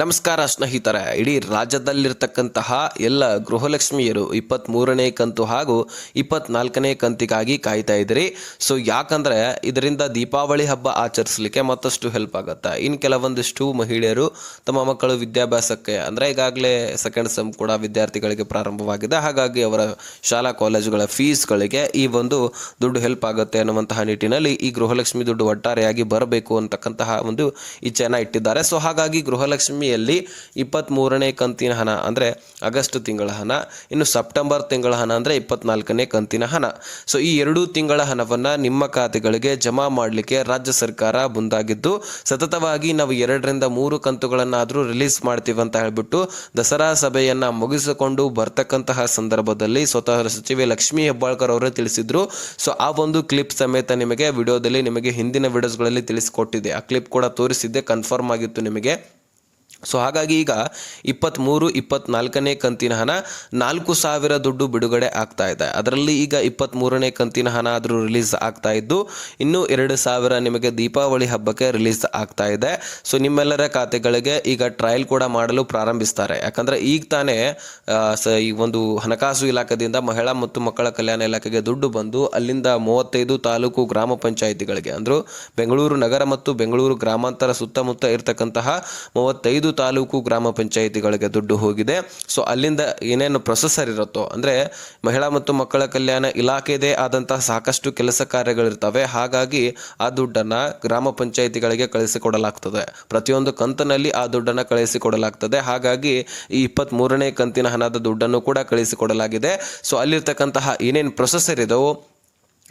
ನಮಸ್ಕಾರ ಸ್ನೇಹಿತರೆ, ಇಡೀ ರಾಜ್ಯದಲ್ಲಿರ್ತಕ್ಕಂತಹ ಎಲ್ಲ ಗೃಹಲಕ್ಷ್ಮಿಯರು ಇಪ್ಪತ್ತ್ ಮೂರನೇ ಕಂತು ಹಾಗೂ ಇಪ್ಪತ್ನಾಲ್ಕನೇ ಕಂತಿಗಾಗಿ ಕಾಯ್ತಾ ಇದ್ದೀರಿ. ಸೊ ಯಾಕಂದರೆ ಇದರಿಂದ ದೀಪಾವಳಿ ಹಬ್ಬ ಆಚರಿಸಲಿಕ್ಕೆ ಮತ್ತಷ್ಟು ಹೆಲ್ಪ್ ಆಗುತ್ತೆ. ಇನ್ನು ಕೆಲವೊಂದಿಷ್ಟು ಮಹಿಳೆಯರು ತಮ್ಮ ಮಕ್ಕಳು ವಿದ್ಯಾಭ್ಯಾಸಕ್ಕೆ, ಅಂದರೆ ಈಗಾಗಲೇ ಸೆಕೆಂಡ್ ಸೆಮ್ ಕೂಡ ವಿದ್ಯಾರ್ಥಿಗಳಿಗೆ ಪ್ರಾರಂಭವಾಗಿದೆ. ಹಾಗಾಗಿ ಅವರ ಶಾಲಾ, ಕಾಲೇಜುಗಳ ಫೀಸ್ಗಳಿಗೆ ಈ ಒಂದು ದುಡ್ಡು ಹೆಲ್ಪ್ ಆಗುತ್ತೆ ಅನ್ನುವಂತಹ ನಿಟ್ಟಿನಲ್ಲಿ ಈ ಗೃಹಲಕ್ಷ್ಮಿ ದುಡ್ಡು ಒಟ್ಟಾರೆಯಾಗಿ ಬರಬೇಕು ಅಂತಕ್ಕಂತಹ ಒಂದು ಇಚ್ಛೆಯನ್ನು ಇಟ್ಟಿದ್ದಾರೆ. ಸೊ ಹಾಗಾಗಿ ಗೃಹಲಕ್ಷ್ಮಿಯಲ್ಲಿ ಇಪ್ಪತ್ತ್ ಮೂರನೇ ಕಂತಿನ ಹಣ, ಅಂದರೆ ಆಗಸ್ಟ್ ತಿಂಗಳ ಹಣ, ಇನ್ನು ಸೆಪ್ಟೆಂಬರ್ ತಿಂಗಳ ಹಣ, ಅಂದರೆ ಇಪ್ಪತ್ನಾಲ್ಕನೇ ಕಂತಿನ ಹಣ. ಸೊ ಈ ಎರಡೂ ತಿಂಗಳ ಹಣವನ್ನು ನಿಮ್ಮ ಖಾತೆಗಳಿಗೆ ಜಮಾ ಮಾಡಲಿಕ್ಕೆ ರಾಜ್ಯ ಸರ್ಕಾರ ಮುಂದಾಗಿದ್ದು, ಸತತವಾಗಿ ನಾವು ಎರಡರಿಂದ ಮೂರು ಕಂತುಗಳನ್ನಾದರೂ ರಿಲೀಸ್ ಮಾಡ್ತೀವಿ ಅಂತ ಹೇಳಿಬಿಟ್ಟು ದಸರಾ ಸಭೆಯನ್ನು ಮುಗಿಸಿಕೊಂಡು ಬರ್ತಕ್ಕಂತಹ ಸಂದರ್ಭದಲ್ಲಿ ಸ್ವತಃ ಸಚಿವೆ ಲಕ್ಷ್ಮೀ ಹೆಬ್ಬಾಳ್ಕರ್ ಅವರೇ ತಿಳಿಸಿದ್ರು. ಸೊ ಆ ಒಂದು ಕ್ಲಿಪ್ ಸಮೇತ ನಿಮಗೆ ವಿಡಿಯೋದಲ್ಲಿ ನಿಮಗೆ ಹಿಂದಿನ ವಿಡಿಯೋಸ್ಗಳಲ್ಲಿ ತಿಳಿಸಿಕೊಟ್ಟಿದೆ. ಆ ಕ್ಲಿಪ್ ಕೂಡ ತೋರಿಸಿದ್ದೆ, ಕನ್ಫರ್ಮ್ ಆಗಿತ್ತು ನಿಮಗೆ. ಸೊ ಹಾಗಾಗಿ ಈಗ ಇಪ್ಪತ್ತ್ಮೂರು ಇಪ್ಪತ್ನಾಲ್ಕನೇ ಕಂತಿನ ಹಣ ನಾಲ್ಕು ಸಾವಿರ ದುಡ್ಡು ಬಿಡುಗಡೆ ಆಗ್ತಾ ಇದೆ. ಅದರಲ್ಲಿ ಈಗ ಇಪ್ಪತ್ತ್ಮೂರನೇ ಕಂತಿನ ಹಣ ಆದರೂ ರಿಲೀಸ್ ಆಗ್ತಾ ಇದ್ದು, ಇನ್ನೂ ಎರಡು ಸಾವಿರ ನಿಮಗೆ ದೀಪಾವಳಿ ಹಬ್ಬಕ್ಕೆ ರಿಲೀಸ್ ಆಗ್ತಾ ಇದೆ. ಸೊ ನಿಮ್ಮೆಲ್ಲರ ಖಾತೆಗಳಿಗೆ ಈಗ ಟ್ರಯಲ್ ಕೂಡ ಮಾಡಲು ಪ್ರಾರಂಭಿಸ್ತಾರೆ. ಯಾಕಂದರೆ ಈಗ ತಾನೇ ಈ ಒಂದು ಹಣಕಾಸು ಇಲಾಖೆಯಿಂದ ಮಹಿಳಾ ಮತ್ತು ಮಕ್ಕಳ ಕಲ್ಯಾಣ ಇಲಾಖೆಗೆ ದುಡ್ಡು ಬಂದು ಅಲ್ಲಿಂದ ಮೂವತ್ತೈದು ತಾಲೂಕು ಗ್ರಾಮ ಪಂಚಾಯಿತಿಗಳಿಗೆ, ಅಂದರು ಬೆಂಗಳೂರು ನಗರ ಮತ್ತು ಬೆಂಗಳೂರು ಗ್ರಾಮಾಂತರ ಸುತ್ತಮುತ್ತ ಇರತಕ್ಕಂತಹ ಮೂವತ್ತೈದು ತಾಲೂಕು ಗ್ರಾಮ ಪಂಚಾಯಿತಿಗಳಿಗೆ ದುಡ್ಡು ಹೋಗಿದೆ. ಸೊ ಅಲ್ಲಿಂದ ಏನೇನು ಪ್ರೊಸೆಸರ್ ಇರುತ್ತೋ, ಅಂದರೆ ಮಹಿಳಾ ಮತ್ತು ಮಕ್ಕಳ ಕಲ್ಯಾಣ ಇಲಾಖೆದೇ ಆದಂತಹ ಸಾಕಷ್ಟು ಕೆಲಸ ಕಾರ್ಯಗಳಿರ್ತವೆ. ಹಾಗಾಗಿ ಆ ದುಡ್ಡನ್ನು ಗ್ರಾಮ ಪಂಚಾಯಿತಿಗಳಿಗೆ ಕಳಿಸಿಕೊಡಲಾಗ್ತದೆ. ಪ್ರತಿಯೊಂದು ಕಂತಿನಲ್ಲಿ ಆ ದುಡ್ಡನ್ನು ಕಳಿಸಿಕೊಡಲಾಗ್ತದೆ. ಹಾಗಾಗಿ ಈ ಇಪ್ಪತ್ತ್ ಕಂತಿನ ಹಣದ ದುಡ್ಡನ್ನು ಕೂಡ ಕಳಿಸಿಕೊಡಲಾಗಿದೆ. ಸೊ ಅಲ್ಲಿರ್ತಕ್ಕಂತಹ ಏನೇನು ಪ್ರೊಸೆಸರ್ ಇದಾವೋ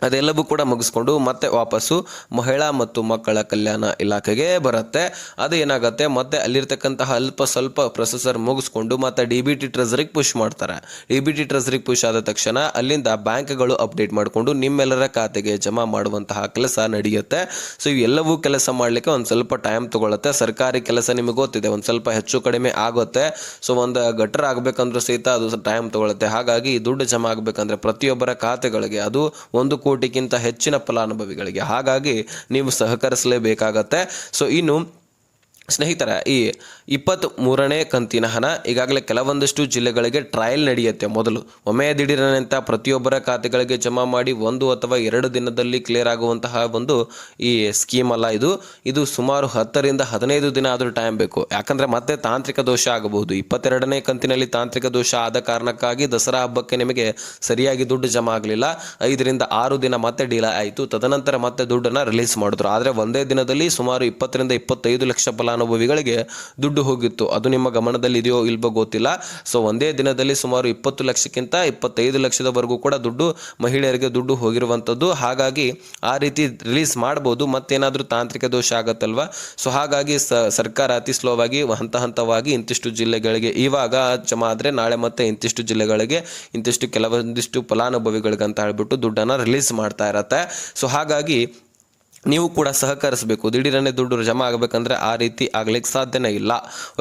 ಅದೆಲ್ಲವೂ ಕೂಡ ಮುಗಿಸ್ಕೊಂಡು ಮತ್ತೆ ವಾಪಸ್ಸು ಮಹಿಳಾ ಮತ್ತು ಮಕ್ಕಳ ಕಲ್ಯಾಣ ಇಲಾಖೆಗೆ ಬರುತ್ತೆ. ಅದು ಏನಾಗುತ್ತೆ, ಮತ್ತೆ ಅಲ್ಲಿರ್ತಕ್ಕಂತಹ ಅಲ್ಪ ಸ್ವಲ್ಪ ಪ್ರೊಸೆಸರ್ ಮುಗಿಸ್ಕೊಂಡು ಮತ್ತೆ ಡಿ ಬಿ ಟಿ ಟ್ರೆಸರಿಗೆ ಪುಷ್ ಮಾಡ್ತಾರೆ. ಡಿ ಬಿ ಟಿ ಟ್ರೆಸರಿಗೆ ಪುಷ್ ಆದ ತಕ್ಷಣ ಅಲ್ಲಿಂದ ಬ್ಯಾಂಕ್ಗಳು ಅಪ್ಡೇಟ್ ಮಾಡಿಕೊಂಡು ನಿಮ್ಮೆಲ್ಲರ ಖಾತೆಗೆ ಜಮಾ ಮಾಡುವಂತಹ ಕೆಲಸ ನಡೆಯುತ್ತೆ. ಸೊ, ಇವೆಲ್ಲವೂ ಕೆಲಸ ಮಾಡಲಿಕ್ಕೆ ಒಂದು ಸ್ವಲ್ಪ ಟೈಮ್ ತಗೊಳ್ಳುತ್ತೆ ಸರ್ಕಾರಿ ಕೆಲಸ ನಿಮಗೆ ಗೊತ್ತಿದೆ, ಒಂದು ಸ್ವಲ್ಪ ಹೆಚ್ಚು ಕಡಿಮೆ ಆಗುತ್ತೆ. ಸೊ, ಒಂದು ಗಟ್ಟರ ಆಗಬೇಕಂದ್ರೂ ಸಹಿತ ಅದು ಟೈಮ್ ತಗೊಳ್ಳುತ್ತೆ ಹಾಗಾಗಿ ದುಡ್ಡು ಜಮಾ ಆಗಬೇಕಂದ್ರೆ ಪ್ರತಿಯೊಬ್ಬರ ಖಾತೆಗಳಿಗೆ ಅದು ಒಂದು ಕೋಟಿಗಿಂತ ಹೆಚ್ಚಿನ ಫಲಾನುಭವಿಗಳಿಗೆ ಹಾಗಾಗಿ ನೀವು ಸಹಕರಿಸಲೇಬೇಕಾಗತ್ತೆ. ಸೊ ಇನ್ನು ಸ್ನೇಹಿತರ, ಈ ಇಪ್ಪತ್ತ್ ಮೂರನೇ ಕಂತಿನ ಹಣ ಈಗಾಗಲೇ ಕೆಲವೊಂದಷ್ಟು ಜಿಲ್ಲೆಗಳಿಗೆ ಟ್ರಯಲ್ ನಡೆಯುತ್ತೆ. ಮೊದಲು ಒಮ್ಮೆ ದಿಢೀರನಂತ ಪ್ರತಿಯೊಬ್ಬರ ಖಾತೆಗಳಿಗೆ ಜಮಾ ಮಾಡಿ ಒಂದು ಅಥವಾ ಎರಡು ದಿನದಲ್ಲಿ ಕ್ಲಿಯರ್ ಆಗುವಂತಹ ಒಂದು ಈ ಸ್ಕೀಮ್ ಅಲ್ಲ ಇದು. ಇದು ಸುಮಾರು ಹತ್ತರಿಂದ ಹದಿನೈದು ದಿನ ಆದರೂ ಟೈಮ್ ಬೇಕು. ಯಾಕಂದರೆ ಮತ್ತೆ ತಾಂತ್ರಿಕ ದೋಷ ಆಗಬಹುದು. ಇಪ್ಪತ್ತೆರಡನೇ ಕಂತಿನಲ್ಲಿ ತಾಂತ್ರಿಕ ದೋಷ ಆದ ಕಾರಣಕ್ಕಾಗಿ ದಸರಾ ಹಬ್ಬಕ್ಕೆ ನಿಮಗೆ ಸರಿಯಾಗಿ ದುಡ್ಡು ಜಮಾ ಆಗಲಿಲ್ಲ. ಐದರಿಂದ ಆರು ದಿನ ಮತ್ತೆ ಡಿಲೇ ಆಯಿತು. ತದನಂತರ ಮತ್ತೆ ದುಡ್ಡನ್ನು ರಿಲೀಸ್ ಮಾಡಿದ್ರು. ಆದರೆ ಒಂದೇ ದಿನದಲ್ಲಿ ಸುಮಾರು ಇಪ್ಪತ್ತರಿಂದ ಇಪ್ಪತ್ತೈದು ಲಕ್ಷ ಫಲಾನುಭವಿಗಳಿಗೆ ದುಡ್ಡು ಹೋಗಿತ್ತು. ಅದು ನಿಮ್ಮ ಗಮನದಲ್ಲಿ ಇದೆಯೋ ಇಲ್ವೋ ಗೊತ್ತಿಲ್ಲ. ಸೊ ಒಂದೇ ದಿನದಲ್ಲಿ ಸುಮಾರು ಇಪ್ಪತ್ತು ಲಕ್ಷಕ್ಕಿಂತ ಇಪ್ಪತ್ತೈದು ಲಕ್ಷದವರೆಗೂ ಕೂಡ ದುಡ್ಡು ಮಹಿಳೆಯರಿಗೆ ದುಡ್ಡು ಹೋಗಿರುವಂಥದ್ದು ಹಾಗಾಗಿ ಆ ರೀತಿ ರಿಲೀಸ್ ಮಾಡ್ಬೋದು. ಮತ್ತೇನಾದರೂ ತಾಂತ್ರಿಕ ದೋಷ ಆಗತ್ತಲ್ವಾ? ಸೊ ಹಾಗಾಗಿ ಸರ್ಕಾರ ಅತಿ ಸ್ಲೋವಾಗಿ ಹಂತ ಹಂತವಾಗಿ ಇಂತಿಷ್ಟು ಜಿಲ್ಲೆಗಳಿಗೆ, ಇವಾಗ ಜಮ ಆದರೆ ನಾಳೆ ಮತ್ತೆ ಇಂತಿಷ್ಟು ಜಿಲ್ಲೆಗಳಿಗೆ, ಇಂತಿಷ್ಟು ಕೆಲವೊಂದಿಷ್ಟು ಫಲಾನುಭವಿಗಳಿಗೆ ಅಂತ ಹೇಳ್ಬಿಟ್ಟು ದುಡ್ಡನ್ನು ರಿಲೀಸ್ ಮಾಡ್ತಾ ಇರತ್ತೆ. ಸೊ ಹಾಗಾಗಿ ನೀವು ಕೂಡ ಸಹಕರಿಸಬೇಕು. ದಿಢೀರನೆ ದುಡ್ಡು ಜಮಾ ಆಗಬೇಕಂದ್ರೆ ಆ ರೀತಿ ಆಗ್ಲಿಕ್ಕೆ ಸಾಧ್ಯನೇ ಇಲ್ಲ.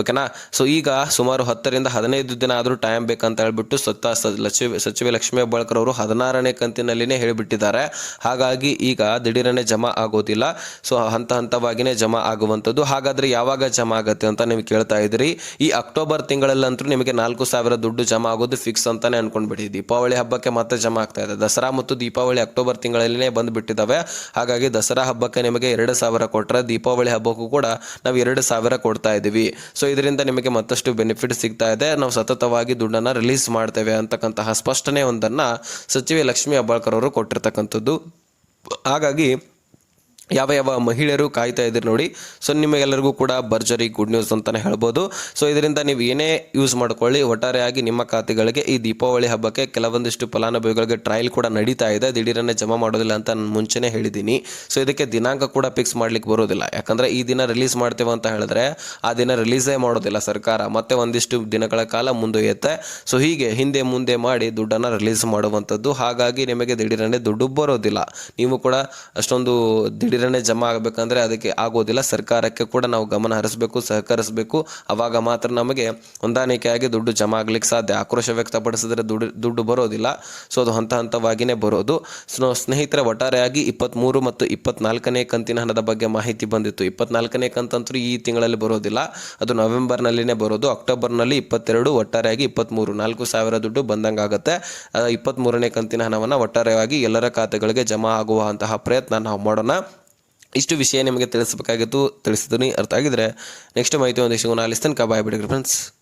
ಓಕೆನಾ? ಸೊ ಈಗ ಸುಮಾರು ಹತ್ತರಿಂದ ಹದಿನೈದು ದಿನ ಆದರೂ ಟೈಮ್ ಬೇಕಂತ ಹೇಳ್ಬಿಟ್ಟು ಸ್ವತಃ ಸ ಲಕ್ಷ್ಮಿ, ಸಚಿವೆ ಲಕ್ಷ್ಮೀ ಹೆಬ್ಬಾಳ್ಕರ್ ಅವರು ಹದಿನಾರನೇ ಕಂತಿನಲ್ಲಿನೇ ಹೇಳಿಬಿಟ್ಟಿದ್ದಾರೆ. ಹಾಗಾಗಿ ಈಗ ದಿಢೀರನೆ ಜಮಾ ಆಗೋದಿಲ್ಲ. ಸೊ ಹಂತ ಹಂತವಾಗಿಯೇ ಜಮಾ ಆಗುವಂಥದ್ದು. ಹಾಗಾದ್ರೆ ಯಾವಾಗ ಜಮಾ ಆಗುತ್ತೆ ಅಂತ ನೀವು ಕೇಳ್ತಾ ಇದ್ದೀರಿ. ಈ ಅಕ್ಟೋಬರ್ ತಿಂಗಳಲ್ಲಂತೂ ನಿಮಗೆ ನಾಲ್ಕು ಸಾವಿರ ದುಡ್ಡು ಜಮಾ ಆಗೋದು ಫಿಕ್ಸ್ ಅಂತಾನೆ ಅನ್ಕೊಂಡ್ಬಿಟ್ಟಿದ್ವಿ ದೀಪಾವಳಿ ಹಬ್ಬಕ್ಕೆ ಮತ್ತೆ ಜಮಾ ಆಗ್ತಾ ಇದೆ. ದಸರಾ ಮತ್ತು ದೀಪಾವಳಿ ಅಕ್ಟೋಬರ್ ತಿಂಗಳಲ್ಲಿನೇ ಬಂದುಬಿಟ್ಟಿದ್ದಾವೆ. ಹಾಗಾಗಿ ದಸರಾ ಹಬ್ಬಕ್ಕೆ ನಿಮಗೆ ಎರಡು ಸಾವಿರ ಕೊಟ್ಟರೆ ದೀಪಾವಳಿ ಹಬ್ಬಕ್ಕೂ ಕೂಡ ನಾವು ಎರಡು ಸಾವಿರ ಕೊಡ್ತಾ ಇದ್ದೀವಿ. ಸೊ ಇದರಿಂದ ನಿಮಗೆ ಮತ್ತಷ್ಟು ಬೆನಿಫಿಟ್ ಸಿಗ್ತಾ ಇದೆ. ನಾವು ಸತತವಾಗಿ ದುಡ್ಡನ್ನು ರಿಲೀಸ್ ಮಾಡ್ತೇವೆ ಅಂತಕ್ಕಂತಹ ಸ್ಪಷ್ಟನೆ ಒಂದನ್ನು ಸಚಿವೆ ಲಕ್ಷ್ಮೀ ಹೆಬ್ಬಾಳ್ಕರ್ ಅವರು ಕೊಟ್ಟಿರ್ತಕ್ಕಂಥದ್ದು. ಹಾಗಾಗಿ ಯಾವ ಯಾವ ಮಹಿಳೆಯರು ಕಾಯ್ತಾ ಇದ್ದೀರಿ ನೋಡಿ. ಸೊ ನಿಮಗೆಲ್ಲರಿಗೂ ಕೂಡ ಭರ್ಜರಿ ಗುಡ್ ನ್ಯೂಸ್ ಅಂತಲೇ ಹೇಳ್ಬೋದು. ಸೊ ಇದರಿಂದ ನೀವು ಏನೇ ಯೂಸ್ ಮಾಡ್ಕೊಳ್ಳಿ ಒಟ್ಟಾರೆಯಾಗಿ ನಿಮ್ಮ ಖಾತೆಗಳಿಗೆ ಈ ದೀಪಾವಳಿ ಹಬ್ಬಕ್ಕೆ ಕೆಲವೊಂದಿಷ್ಟು ಫಲಾನುಭವಿಗಳಿಗೆ ಟ್ರಯಲ್ ಕೂಡ ನಡೀತಾ ಇದೆ. ದಿಢೀರನ್ನೇ ಜಮಾ ಮಾಡೋದಿಲ್ಲ ಅಂತ ನಾನು ಮುಂಚೆನೇ ಹೇಳಿದ್ದೀನಿ. ಸೊ ಇದಕ್ಕೆ ದಿನಾಂಕ ಕೂಡ ಫಿಕ್ಸ್ ಮಾಡ್ಲಿಕ್ಕೆ ಬರೋದಿಲ್ಲ. ಯಾಕಂದರೆ ಈ ದಿನ ರಿಲೀಸ್ ಮಾಡ್ತೇವೆ ಅಂತ ಹೇಳಿದ್ರೆ ಆ ದಿನ ರಿಲೀಸೇ ಮಾಡೋದಿಲ್ಲ ಸರ್ಕಾರ. ಮತ್ತೆ ಒಂದಿಷ್ಟು ದಿನಗಳ ಕಾಲ ಮುಂದೊಯ್ಯುತ್ತೆ. ಸೊ ಹೀಗೆ ಹಿಂದೆ ಮುಂದೆ ಮಾಡಿ ದುಡ್ಡನ್ನು ರಿಲೀಸ್ ಮಾಡುವಂಥದ್ದು. ಹಾಗಾಗಿ ನಿಮಗೆ ದಿಢೀರನ್ನೇ ದುಡ್ಡು ಬರೋದಿಲ್ಲ. ನೀವು ಕೂಡ ಅಷ್ಟೊಂದು ದಿಢೀರ್ ದಿಢೀರನೆ ಜಮಾ ಆಗಬೇಕಂದ್ರೆ ಅದಕ್ಕೆ ಆಗೋದಿಲ್ಲ. ಸರ್ಕಾರಕ್ಕೆ ಕೂಡ ನಾವು ಗಮನ ಹರಿಸಬೇಕು, ಸಹಕರಿಸಬೇಕು. ಅವಾಗ ಮಾತ್ರ ನಮಗೆ ಹೊಂದಾಣಿಕೆಯಾಗಿ ದುಡ್ಡು ಜಮಾ ಆಗ್ಲಿಕ್ಕೆ ಸಾಧ್ಯ. ಆಕ್ರೋಶ ವ್ಯಕ್ತಪಡಿಸಿದ್ರೆ ದುಡ್ಡು ದುಡ್ಡು ಬರೋದಿಲ್ಲ. ಸೊ ಅದು ಹಂತ ಹಂತವಾಗಿಯೇ ಬರೋದು. ಸೊ ಸ್ನೇಹಿತರೆ, ಒಟ್ಟಾರೆಯಾಗಿ ಇಪ್ಪತ್ತ್ಮೂರು ಮತ್ತು ಇಪ್ಪತ್ನಾಲ್ಕನೇ ಕಂತಿನ ಹಣದ ಬಗ್ಗೆ ಮಾಹಿತಿ ಬಂದಿತ್ತು. ಇಪ್ಪತ್ನಾಲ್ಕನೇ ಕಂತಂತೂ ಈ ತಿಂಗಳಲ್ಲಿ ಬರೋದಿಲ್ಲ. ಅದು ನವೆಂಬರ್ನಲ್ಲಿನೇ ಬರೋದು. ಅಕ್ಟೋಬರ್ನಲ್ಲಿ ಇಪ್ಪತ್ತೆರಡು, ಒಟ್ಟಾರೆಯಾಗಿ ಇಪ್ಪತ್ತ್ಮೂರು ನಾಲ್ಕು ಸಾವಿರ ದುಡ್ಡು ಬಂದಂಗೆ ಆಗುತ್ತೆ ಇಪ್ಪತ್ತ್ಮೂರನೇ ಕಂತಿನ ಹಣವನ್ನು ಒಟ್ಟಾರೆಯಾಗಿ ಎಲ್ಲರ ಖಾತೆಗಳಿಗೆ ಜಮಾ ಆಗುವಂತಹ ಪ್ರಯತ್ನ ನಾವು ಮಾಡೋಣ. ಇಷ್ಟು ವಿಷಯ ನಿಮಗೆ ತಿಳಿಸಬೇಕಾಗಿತ್ತು. ತಿಳಿಸಿದ್ದೀನಿ ಅರ್ಥ ಆಗಿದ್ರೆ ನೆಕ್ಸ್ಟ್ ಮಾಹಿತಿ ಒಂದಿಷ್ಟು ಆಲಿಸ್ತೇನೆ ಕಬಾಯ್ ಬಿಡಿ ಫ್ರೆಂಡ್ಸ್